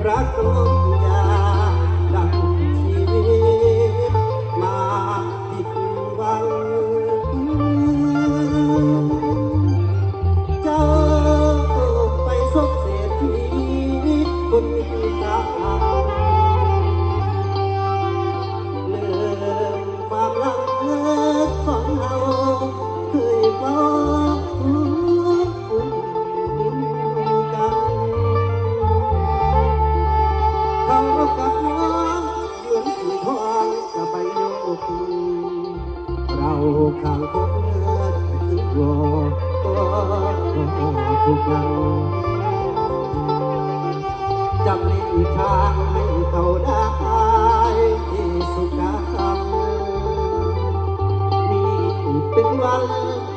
pra todos. ข้างคนเดินที่รอก็ทุกอย่างจำในทางให้เขาได้สุขกรรมนี่เป็นวัน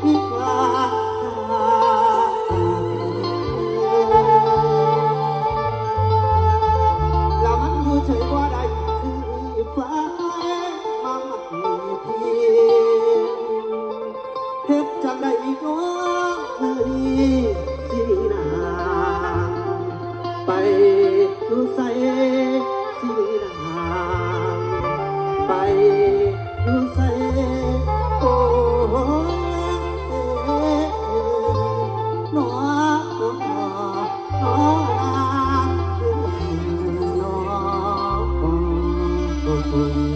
วิวาแล้วมันอยู่เฉยว่าได้คือฟ้า อ